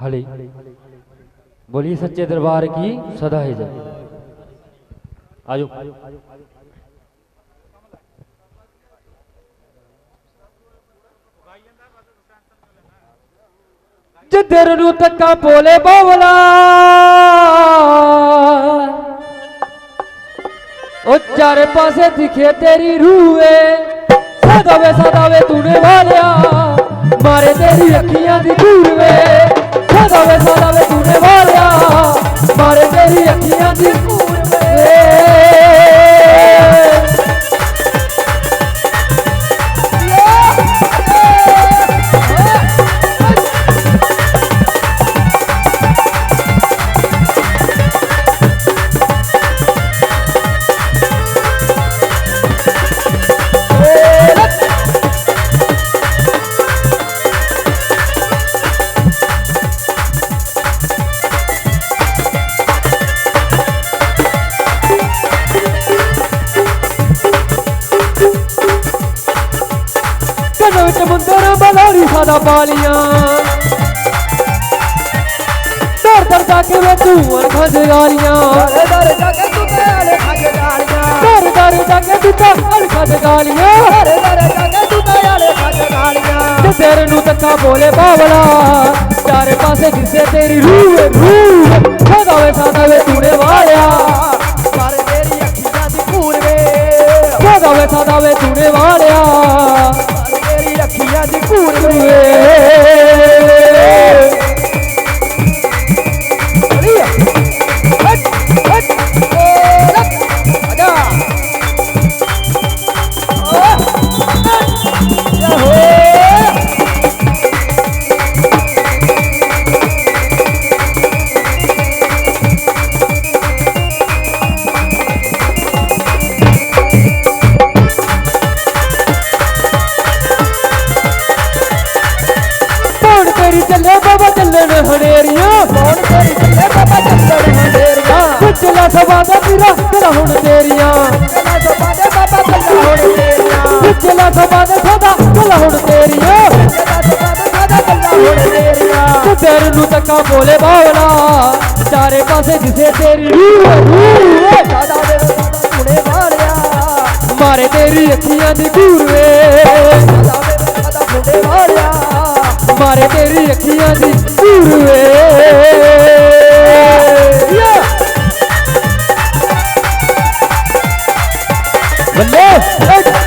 हले बोलिए सच्चे दरबार की सदा है जय आजो ਜਿੱਧਰ ਨੂੰ ਤੱਕਾਂ ਬੋਲੇ ਬਾਵਲਾ ਉਹ ਚਾਰੇ ਪਾਸੇ ਦਿਖੇ ਤੇਰੀ ਰੂਹ ਏ ਸਦਾਵੇ ਸਦਾਵੇ ਤੂਨੇ ਵਾਲਿਆ ਮਾਰੇ ਤੇਰੀ ਅੱਖੀਆਂ ਦੀ ਧੂੜ ਵੇ ਮਾਰੇ ਤੇਰੀ ਅੱਖੀਆਂ ਦਰ ਜਾ ਕੇ ਵੇ ਤੂੰ ਅਰਖਾਂ ਜਗਾਲੀਆਂ ਦਰ ਦਰ ਜਗ ਤੁਤੇ ਆਲੇ ਖੱਜ ਗਾਲੀਆਂ ਦਰ ਦਰ ਜਾ ਕੇ ਤੂੰ ਤਾਂ ਅਰਖਾਂ ਜਗਾਲੀਆਂ ਦਰ ਦਰ ਜਗ ਤੁਤੇ ਆਲੇ ਖੱਜ ਗਾਲੀਆਂ। ਤੇ ਤੇਰੇ ਨੂੰ ਤੱਕਾ ਬੋਲੇ ਬਾਵਲਾ ਚਾਰੇ ਪਾਸੇ ਦਿਸੇ ਤੇਰੀ ਰੂਹ ਰੂਹ। ਸਦਾ ਵੇ ਸਦਾ ਵੇ ਤੂਨੇ ਵਾਲਿਆ। ਪਰ ਤੇਰੀ ਅੱਖੀਆਂ ਦੀ ਭੂਰ ਵੇ। ਸਦਾ ਵੇ ਸਦਾ ਵੇ ਤੂਨੇ ਵਾਲਿਆ। ਪਰ ਤੇਰੀ ਅੱਖੀਆਂ ਦੀ ਭੂਰ ਤੇਰਾ ਤੇਰਾ ਹੁਣ ਤੇਰੀਆਂ। ਚੱਲਾ ਸਪਾਦੇ ਬਾਬਾ ਚੱਲਾ ਹੁਣ ਤੇਰੀਆਂ ਕੁਚਲਾ ਸਵਾ ਦਾ ਸਦਾ ਤੇਰਾ ਹੁਣ ਤੇਰੀਆਂ। ਚੱਲਾ ਸਪਾਦੇ ਸਾਦਾ ਚੱਲਾ ਹੁਣ ਤੇਰੀਆਂ ਤੇਰੇ ਨੂੰ ਤੱਕਾ ਬੋਲੇ ਬਾਵਲਾ। ਚਾਰੇ ਪਾਸੇ ਦਿਸੇ ਤੇਰੀ ਰੂਹ ਦੇ ਸਾਦਾ ਵਾਲਿਆ। ਮਾਰੇ ਤੇਰੀ ਅੱਖੀਆਂ ਦੀ ਗੂਰ ਵੇ। ਦੇ ਸਾਦਾ ਕੁੜੇ ਵਾਲਿਆ ਮਾਰੇ ਤੇਰੀ ਅੱਖੀਆਂ ਦੀ ਗੂਰ ਵੇ। ਬੱਲੇ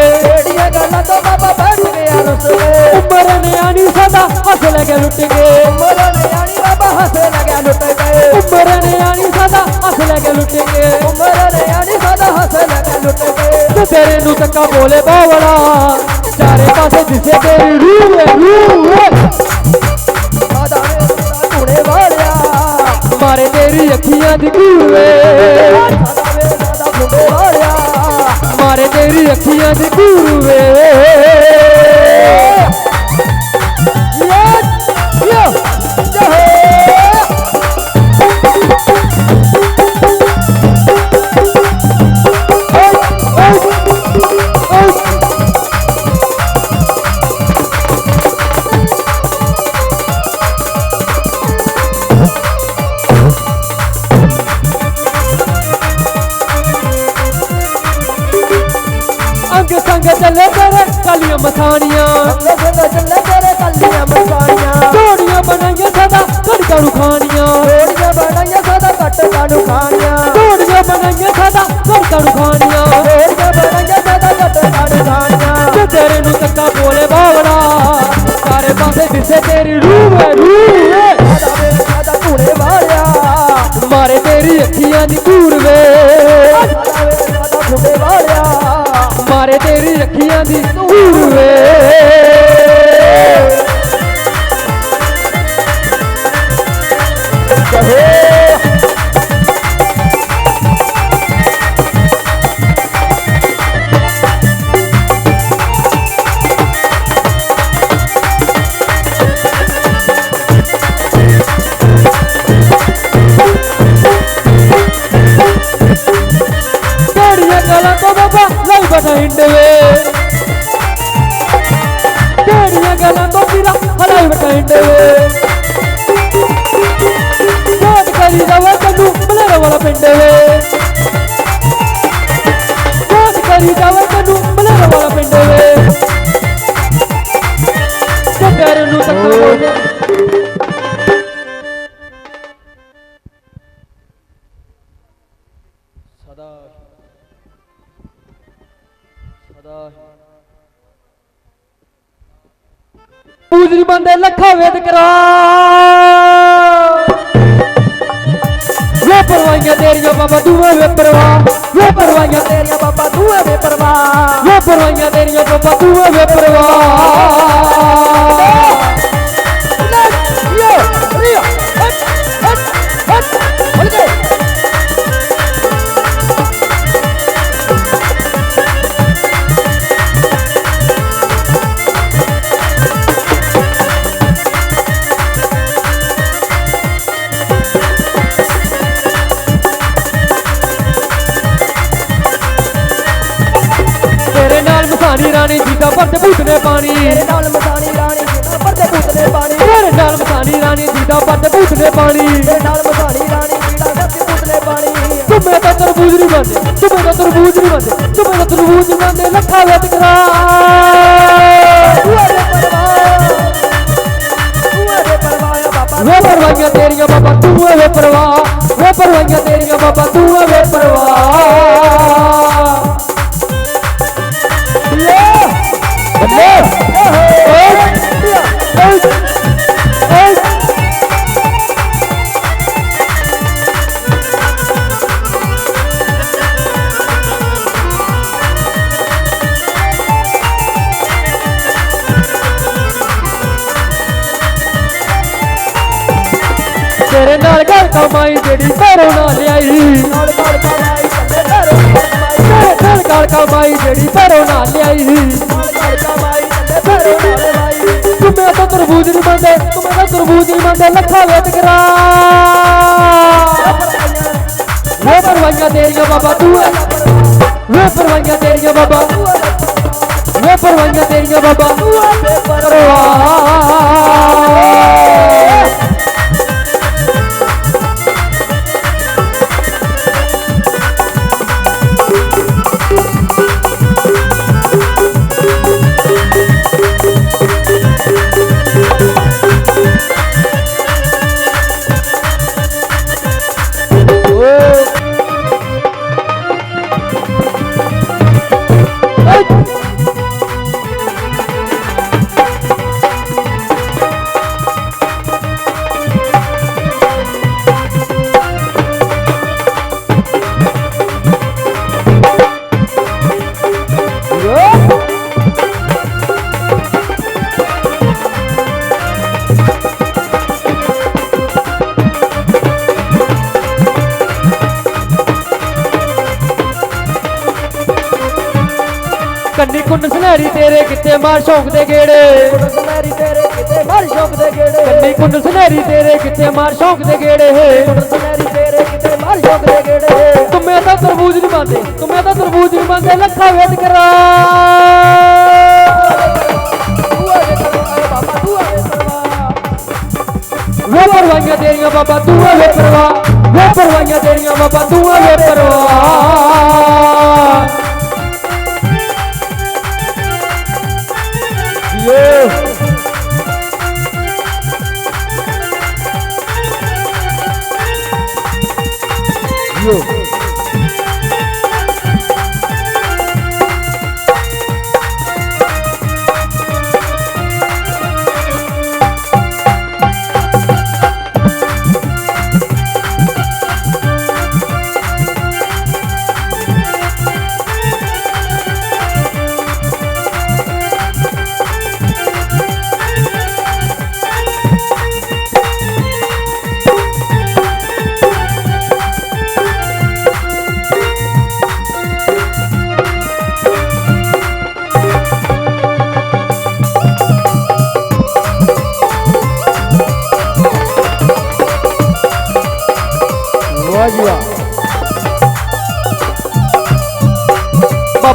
ਏੜੀਆਂ ਗੱਲਾਂ ਤੋਂ ਬਾਬਾ ਬੈਠ ਗਿਆ ਰੁੱਸ ਕੇ ਉਮਰ ਨਿਆਣੀ ਸਦਾ ਹੱਸ ਲਗੇ ਲੁੱਟ ਕੇ ਉਮਰ ਨਿਆਣੀ ਬਾਬਾ ਹੱਸੇ ਲੱਗਿਆ ਲੁੱਟ ਗਏ। ਉਮਰ ਨਿਆਣੀ ਸਦਾ ਹੱਸ ਲਗੇ ਲੁੱਟ ਕੇ ਉਮਰ ਨਿਆਣੀ ਸਾਦਾ ਹੱਸੇ ਲੱਗਿਆ ਲੁੱਟ ਗਏ। ਤੇ ਤੇਰੇ ਨੂੰ ਤੱਕਾ ਬੋਲੇ ਬਾਵਲਾ। ਚਾਰੇ ਪਾਸੇ ਦਿਸੇ ਤੇਰੀ ਰੂਹ ਏ ਰੂਹ। ਏ। ਸਾਦਾ ਦੇ ਸਾਦਾ ਕੁੜੇ ਵਾਲਿਆ। ਮਾਰੇ ਤੇਰੀ ਅੱਖੀਆਂ ਦੀ ਤੇਰੀ ਅੱਖੀਆਂ ਚੱਲੇ ਤੇਰੇ ਕੱਲੀਆਂ ਬਣਾਈਆਂ ਸਦਾ ਖਾਣੀਆਂ। ਰੋੜੀਆਂ ਬਣਾਈਆਂ ਸਾਦਾ ਕੱਟ ਕਾਨੂੰ ਖਾਣੀਆਂ। ਜੋੜੀਆਂ ਬਣਾਈਆਂ ਸਦਾ ਕੜਕਾਂ ਨੂੰ ਖਾਣੀਆਂ। ਰੋੜੀਆਂ ਬਣਾਈਆਂ ਸਾਦਾ ਕੱਟ ਖਾਣੀਆਂ। ਤੇਰੇ ਨੂੰ ਤੱਕਾ ਬੋਲੇ ਬਾਵਲਾ ਸਾਰੇ ਪਾਸੇ ਦਿਸੇ ਤੇਰੀ ਰੂਹ ਰੂਹ ਸਾਦਾ ਕੁੜੇ ਵਾਲਿਆ ਮਾਰੇ ਤੇਰੀ ਅੱਖੀਆਂ ਦੀ ਗੂਰ ਵੇ। ਸਾਦਾ ਕੁੜੇ ਵਾਲਿਆ ਮਾਰੇ ਤੇਰੀ ਅੱਖੀਆਂ ਦੀ ਤੂੰ ਵੇ। ਪੂਜਰੀ ਬੰਦੇ ਲੱਖਾਂ ਵੇਦ ਕਰਾ। ਵੇ ਪਰਵਾਈਆਂ ਤੇਰੀਆਂ ਬਾਬਾ ਤੂੰ ਵੇ ਪਰਵਾ। ਵੇ ਪਰਵਾਈਆਂ ਤੇਰੀਆਂ ਬਾਬਾ ਤੂੰ ਐ ਬੇਪਰਵਾਹ ਵੇ ਪਰਵਾਈਆਂ ਤੇਰੀਆਂ ਬਾਬਾ ਤੂੰ ਵੇ ਪਰਵਾ। ਨੇ ਪਾਣੀ। ਤੇਰੇ ਨਾਲ ਮਸਾਣੀ ਰਾਣੀ ਜਿਹੜਾ ਸੱਚੀ ਪੁੱਤ ਨੇ ਪਾਣੀ। ਤੁਮੇ ਤਾਂ ਤਰਬੂਜ ਨਹੀਂ ਬੰਦੇ ਤੁਮੇ ਤਾਂ ਤਰਬੂਜ ਨਹੀਂ ਬੰਦੇ ਤੁਮੇ ਤਾਂ ਤਰਬੂਜ ਨਹੀਂ ਬੰਦੇ ਲੱਖਾਂ ਵੇਦ ਕਰਾ ਤੂੰ ਤੂੰ ਵੇ ਪਰਵਾਈਆਂ ਤੇਰੀਆਂ ਬਾਬਾ ਤੂੰ ਵੇ ਪਰਵਾ ਵੇ ਪਰਵਾਈਆਂ ਤੇਰੀਆਂ ਬਾਬਾ ਤੂੰ ਵੇ ਪਰਵਾ ਤੇਰੇ ਨਾਲ ਜਿਹੜੀ ਪੈਰੋਂ ਨਾ ਲਿਆਈ। ਨਾਲ ਨਾਲ ਕਮਾਈ ਚੱਲੇ ਘਰੋਂ ਨਾਲ ਲਾਈ ਤੁਮੇ ਤਾਂ ਤਰਬੂਜ ਨਹੀਂ ਬੰਦੇ ਤੁਮੇ ਤਾਂ ਤਰਬੂਜ ਨਹੀਂ ਬੰਦੇ ਲੱਖਾਂ ਵੇਦ ਕਰਾ ਵੇ ਪਰਵਾਈਆਂ ਤੇਰੀਆਂ ਬਾਬਾ, ਤੂੰ ਵੇ ਵੇ ਪਰਵਾਈਆਂ ਤੇਰੀਆਂ ਬਾਬਾ ਵੇ ਪਰਵਾਈਆਂ ਤੇਰੀਆਂ ਬਾਬਾ ਪਰਵਾ ਕੰਨੀ ਕੁੰਡ ਸੁਨਹਿਰੀ ਤੇਰੇ ਕਿੱਥੇ ਮਾਰ ਸ਼ੌਕ ਦੇ ਗੇੜੇ ਮੇਰੀ ਤੇਰੇ ਕਿਤੇ ਮਰ ਸ਼ੌਕ ਦੇ ਗੇੜੇ। ਕੰਨੀ ਕੁੰਡ ਸੁਨਹਿਰੀ ਤੇਰੇ ਕਿੱਥੇ ਮਾਰ ਸ਼ੌਕ ਦੇ ਗੇੜੇ ਮੇਰੀ ਤੇਰੇ ਕਿਤੇ ਮਰ ਸ਼ੌਕ ਦੇ ਗੇੜੇ। ਤੁਮੇ ਤਾਂ ਤਰਬੂਜ ਨਹੀਂ ਬੰਦੇ ਤੁਮੇ ਤਾਂ ਤਰਬੂਜ ਨਹੀਂ ਬੰਦੇ ਲੱਖਾਂ ਵੇਦ ਕਰਾ। ਤੂੰ ਆ ਬਾਬਾ ਤੂੰ ਆ ਬੇਪਰਵਾਹ ਵੇ ਪਰਵਾਈਆਂ ਤੇਰੀਆਂ ਬਾਬਾ, ਤੂੰ ਵੇ ਪਰਵਾ ਵੇ ਪਰਵਾਈਆਂ ਤੇਰੀਆਂ ਬਾਬਾ, ਤੂੰ ਵੇ ਪਰਵਾ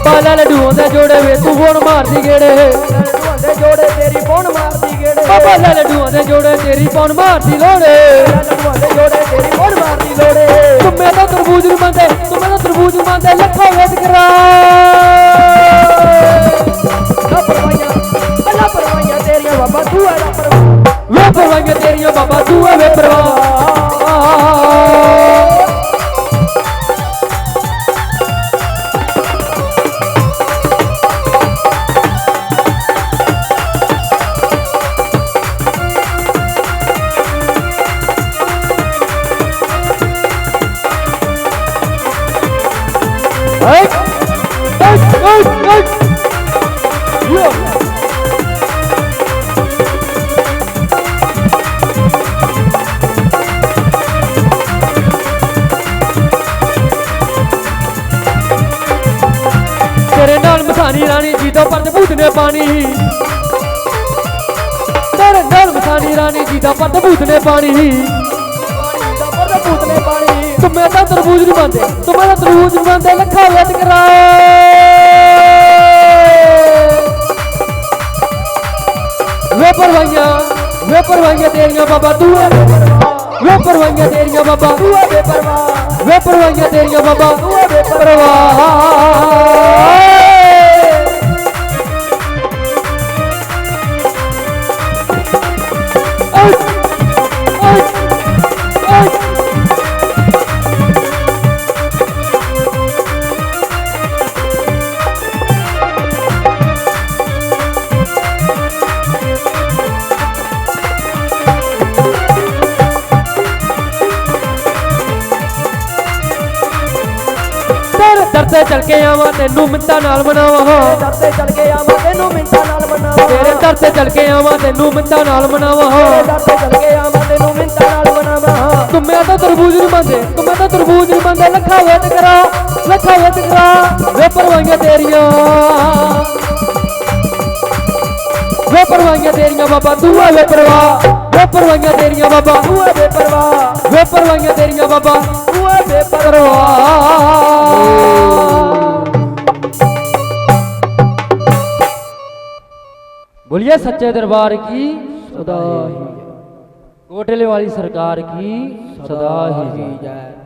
ਬਾਬਾ ਲੈ ਲੱਡੂਆਂ ਦੇ ਜੋੜੇ ਵੇ, ਤੂੰ ਹੁਣ ਮਾਰਦੀ ਗੇੜੇ। ਲੱਡੂਆਂ ਜੋੜੇ ਤੇਰੀ ਪੌਣ ਮਾਰਦੀ ਗੇੜੇ ਬਾਬਾ ਲੈ ਲੱਡੂਆਂ ਦੇ ਜੋੜੇ, ਤੇਰੀ ਪੌਣ ਮਾਰਦੀ ਲੋੜੇ। ਲੱਡੂਆਂ ਜੋੜੇ ਤੇਰੀ ਪੌਣ ਮਾਰਦੀ ਲੋੜੇ ਤੁਮੇ ਤਾਂ ਤਰਬੂਜ ਨੂੰ ਮੰਦੇ ਤੂੰ ਤਾਂ ਤਰਬੂਜ ਨੂੰ ਮੰਦੇ ਲੱਖਾਂ ਵੇਚ ਕਰਾ ਤੇਰੇ ਨਾਲ ਮਸਾਨੀ ਰਾਣੀ ਜੀ ਦਾ ਪਰਦ ਭੂਤ ਨੇ ਪਾਣੀ। ਤੇਰੇ ਨਾਲ ਮਸਾਨੀ ਰਾਣੀ ਜੀ ਦਾ ਪਰਦ ਭੂਤ ਨੇ ਪਾਣੀ। ਪਾਣੀ ਦਾ ਪਰਦਾ ਭੂਤ ਨੇ ਪਾਣੀ ਤੁਮੇ ਤਾਂ ਤਰਬੂਜ ਨਹੀਂ ਬੰਦੇ ਤੁਮੇ ਤਾਂ ਤਰਬੂਜ ਨਹੀਂ ਬੰਦੇ ਲੱਖਾਂ ਵੇਚ ਕਰਾਏ। ਵੇ ਪਰਵਾਈਆਂ ਵੇ ਪਰਵਾਈਆਂ ਤੇਰੀਆਂ ਬਾਬਾ, ਤੂੰ ਐ ਵੇ ਪਰਵਾਈਆਂ ਤੇਰੀਆਂ ਬਾਬਾ, ਤੂੰ ਹੈ ਬੇਪਰਵਾਹ ਵੇ ਪਰਵਾਈਆਂ ਤੇਰੀਆਂ ਬਾਬਾ, ਤੂੰ ਹੈ ਬੇਪਰਵਾਹ ਪਰਵਾਹ। ਦਰ ਤੇ ਚਲ ਕੇ ਆਵਾਂ ਤੈਨੂੰ ਮਿੰਟਾਂ ਨਾਲ ਮਨਾਵਾਂ। ਦਰ ਤੇ ਚਲ ਕੇ ਆਵਾਂ ਤੈਨੂੰ ਮਿੰਟਾਂ ਨਾਲ ਮਨਾਵਾਂ। ਤੇਰੇ ਦਰ ਤੇ ਚਲ ਕੇ ਆਵਾਂ ਤੈਨੂੰ ਮਿੰਟਾਂ ਨਾਲ ਮਨਾਵਾਂ। ਦਰ ਤੇ ਚਲ ਕੇ ਆਵਾਂ ਤੈਨੂੰ ਮਿੰਟਾਂ ਨਾਲ ਮਨਾਵਾਂ। ਤੁਮੇ ਤਾਂ ਤਰਬੂਜ ਨਹੀਂ ਬੰਦੇ ਤੁਮੇ ਤਾਂ ਤਰਬੂਜ ਨਹੀਂ ਬੰਦੇ ਲੱਖਾਂ ਵੇਚ ਕਰਾ ਲੱਖਾਂ ਵੇਚ ਕਰਾ ਵੇ ਪਰਵਾਈਆਂ ਤੇਰੀਆਂ। ਵੇ ਪਰਵਾਈਆਂ ਤੇਰੀਆਂ ਬਾਬਾ ਤੂੰ ਆ ਵੇ ਪਰਵਾਹ। ਵੇ ਤੇਰੀਆਂ ਬਾਬਾ। ਤੂੰ ਬੇਪਰਵਾਹ ਵੇ ਤੇਰੀਆਂ ਬਾਬਾ। ਤੂੰ ਬੇਪਰਵਾਹ ਬੋਲਿਏ ਸੱਚੇ ਦਰਬਾਰ ਕੀ? ਸਦਾ ਹੀ। ਕੋਟਲੇ ਵਾਲੀ ਸਰਕਾਰ ਕੀ? ਸਦਾ ਹੀ ਜੈ